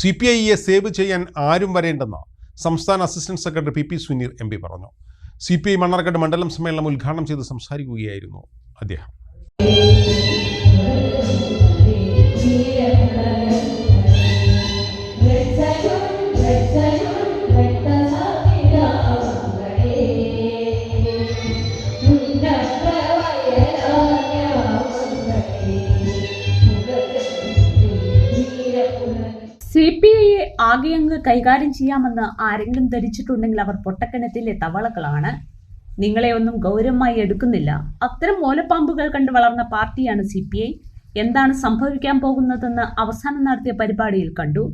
C P ഐയെ save ചെയ്യാൻ ആരും വരേണ്ടെന്ന് സംസ്ഥാന assistant secretary P P Suneer M P പറഞ്ഞു. സി പി ഐ മണ്ണാർക്കാട് മണ്ഡലം സമ്മേളനം ഉദ്ഘാടനം ചെയ്ത് സംസാരിക്കുകയായിരുന്നു അദ്ദേഹം. ആകെയങ്ങ് കൈകാര്യം ചെയ്യാമെന്ന് ആരെങ്കിലും ധരിച്ചിട്ടുണ്ടെങ്കിൽ അവർ പൊട്ടക്കിണറ്റിലെ തവളകളാണ്. നിങ്ങളെ ഒന്നും ഗൗരവമായി എടുക്കുന്നില്ല. അത്തരം ഓലപ്പാമ്പുകൾ കണ്ട് വളർന്ന പാർട്ടിയാണ് സി പി ഐ. എന്താണ് സംഭവിക്കാൻ പോകുന്നതെന്ന് അവസാനം നടത്തിയ പരിപാടിയിൽ കണ്ടു.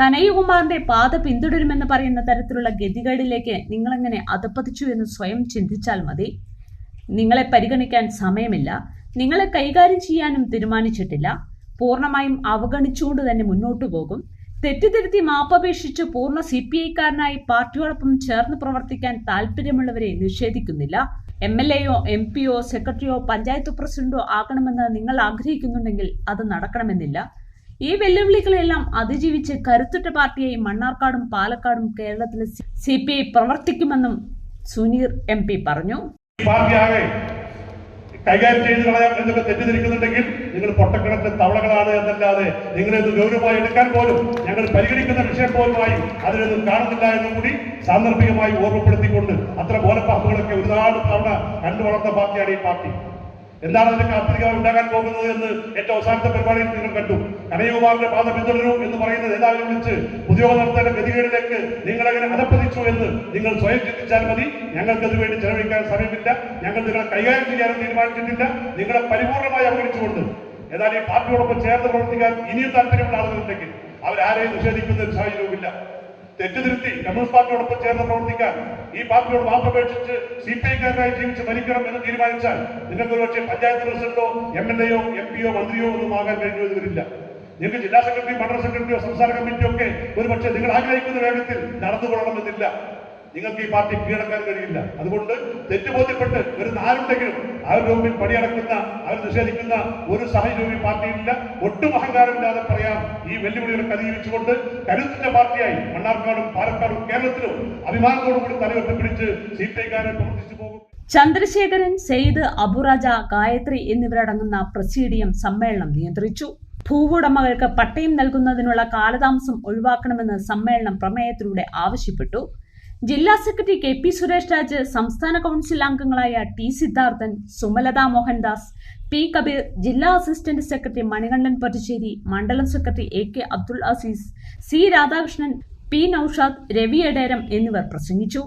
കനയ്യകുമാറിന്റെ പാത പിന്തുടരുമെന്ന് പറയുന്ന തരത്തിലുള്ള ഗതികേടിലേക്ക് നിങ്ങളെങ്ങനെ അധപ്പതിച്ചു എന്ന് സ്വയം ചിന്തിച്ചാൽ മതി. നിങ്ങളെ പരിഗണിക്കാൻ സമയമില്ല. നിങ്ങളെ കൈകാര്യം ചെയ്യാനും തീരുമാനിച്ചിട്ടില്ല. പൂർണമായും അവഗണിച്ചുകൊണ്ട് തന്നെ മുന്നോട്ടു പോകും. തെറ്റിദ്ധരുത്തി മാപ്പപേക്ഷിച്ച് പൂർണ സി പി ഐക്കാരനായി പാർട്ടിയോടൊപ്പം ചേർന്ന് പ്രവർത്തിക്കാൻ താല്പര്യമുള്ളവരെ നിഷേധിക്കുന്നില്ല. എം എൽ എയോ എം പിയോ സെക്രട്ടറിയോ പഞ്ചായത്ത് പ്രസിഡന്റോ ആകണമെന്ന് നിങ്ങൾ ആഗ്രഹിക്കുന്നുണ്ടെങ്കിൽ അത് നടക്കണമെന്നില്ല. ഈ വെല്ലുവിളികളെല്ലാം അതിജീവിച്ച് കരുത്തുറ്റ പാർട്ടിയായി മണ്ണാർക്കാടും പാലക്കാടും കേരളത്തിലെ സി പി ഐ പ്രവർത്തിക്കുമെന്നും സുനീർ എം പി പറഞ്ഞു. കൈകാര്യം ചെയ്ത് കളയാം എന്നൊക്കെ തെറ്റിദ്ധരിക്കുന്നുണ്ടെങ്കിൽ നിങ്ങൾ പൊട്ടക്കിണറ്റ് തവളകളാണ് എന്നല്ലാതെ നിങ്ങളിത് ഗൗരവമായി എടുക്കാൻ പോലും ഞങ്ങൾ പരിഗണിക്കുന്ന വിഷയം പോലുമായി അതിനൊന്നും കാണുന്നില്ല എന്നും കൂടി സാന്ദർഭികമായി ഓർമ്മപ്പെടുത്തിക്കൊണ്ട് അത്ര ബോലപ്പാമ്പുകളൊക്കെ ഒരുപാട് തവണ കണ്ടു വളർന്ന പാർട്ടിയാണ് ഈ പാർട്ടി. എന്താണ് അതിന്റെ കാത്തിരിക്കാൻ ഉണ്ടാകാൻ പോകുന്നത് എന്ന് ഏറ്റവും അവസാനത്തെ പരിപാടിയിൽ നിങ്ങൾ കണ്ടു. കനയകുമാറിന്റെ പാത പിന്തുടരൂ എന്ന് പറയുന്ന നേതാവിനെ വിളിച്ച് ഉദ്യോഗ നടത്തേണ്ട ഗതികേടിലേക്ക് നിങ്ങൾ അങ്ങനെ അധപ്പതിച്ചു എന്ന് നിങ്ങൾ സ്വയം ചിന്തിച്ചാൽ മതി. ഞങ്ങൾക്ക് അത് വേണ്ടി ചെലവഴിക്കാൻ സമയമില്ല. ഞങ്ങൾ നിങ്ങളെ കൈകാര്യം ചെയ്യാനും തീരുമാനിച്ചിട്ടില്ല. നിങ്ങളെ പരിപൂർണമായി അവഗണിച്ചുകൊണ്ട് എന്നാൽ ഈ പാർട്ടിയോടൊപ്പം ചേർന്ന് പ്രവർത്തിക്കാൻ ഇനിയും താല്പര്യമുള്ള ആളുകളുണ്ടെങ്കിൽ അവരാരെയും നിഷേധിക്കുന്ന സാഹചര്യവുമില്ല തെറ്റുതിരുത്തി കമ്മ്യൂണിസ്റ്റ് പാർട്ടിയോടൊപ്പം ചേർന്ന് പ്രവർത്തിക്കാൻ ഈ പാർട്ടിയോട് മാപ്പപേക്ഷിച്ച് സി പി ഐക്കാരനായി ജീവിച്ച് മരിക്കണം എന്ന് തീരുമാനിച്ചാൽ നിങ്ങൾക്ക് ഒരുപക്ഷെ പഞ്ചായത്ത് പ്രസിഡന്റോ എം എൽ എയോ എം പിയോ മന്ത്രിയോ ഒന്നും ആകാൻ കഴിഞ്ഞു വരില്ല. നിങ്ങൾക്ക് ജില്ലാ സെക്രട്ടറി മണ്ഡല സെക്രട്ടറിയോ സംസ്ഥാന കമ്മിറ്റിയോ ഒക്കെ ഒരുപക്ഷെ നിങ്ങൾ ആഗ്രഹിക്കുന്ന വേഗത്തിൽ നടന്നുകൊള്ളണമെന്നില്ല. നിങ്ങൾക്ക് ഈ പാർട്ടി കീഴടക്കാൻ കഴിയില്ല. അതുകൊണ്ട് തെറ്റ് തെറ്റുബോധ്യപ്പെട്ട് വരുന്ന ആരുണ്ടെങ്കിലും അവരുടെ മുമ്പിൽ പടിയടക്കുന്ന അവർ നിഷേധിക്കുന്ന ഒരു സാഹചര്യവും ഈ പാർട്ടിയിലില്ല ഒട്ടും അഹങ്കാരമില്ലാതെ പറയാം. ഈ വെല്ലുവിളികളൊക്കെ അതിജീവിച്ചുകൊണ്ട് കരുത്തിന്റെ പാർട്ടിയായി മണ്ണാർക്കാടും പാലക്കാടും കേരളത്തിലും അഭിമാനത്തോടുകൂടി തലയുയർത്തിപ്പിടിച്ച് സി പി ഐക്കാരെ പ്രവർത്തിച്ചു പോകും. ചന്ദ്രശേഖരൻ സെയ്ദ് അബുറാജ ഗായത്രി എന്നിവരടങ്ങുന്ന പ്രസീഡിയം സമ്മേളനം നിയന്ത്രിച്ചു. ഭൂവുടമകൾക്ക് പട്ടയം നൽകുന്നതിനുള്ള കാലതാമസം ഒഴിവാക്കണമെന്ന് സമ്മേളനം പ്രമേയത്തിലൂടെ ആവശ്യപ്പെട്ടു. ജില്ലാ secretary K P Suresh Raj സംസ്ഥാന കൗൺസിൽ അംഗങ്ങളായ ടി സിദ്ധാർത്ഥൻ സുമലത മോഹൻദാസ് പി കബീർ ജില്ലാ അസിസ്റ്റന്റ് സെക്രട്ടറി മണികണ്ഠൻ പൊറ്റശ്ശേരി മണ്ഡലം secretary A K Abdul Azeez C Radhakrishnan P Noushad Ravi Ederam എന്നിവർ പ്രസംഗിച്ചു.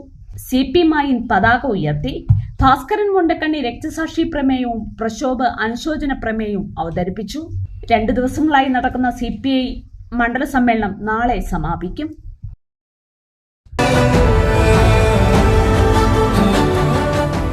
സി പി മായിൻ പതാക ഉയർത്തി. ഭാസ്കരൻ മുണ്ടക്കണ്ണി രക്തസാക്ഷി പ്രമേയവും പ്രക്ഷോഭ അനുശോചന പ്രമേയവും അവതരിപ്പിച്ചു. രണ്ടു ദിവസങ്ങളായി നടക്കുന്ന സി പി ഐ മണ്ഡല സമ്മേളനം നാളെ സമാപിക്കും.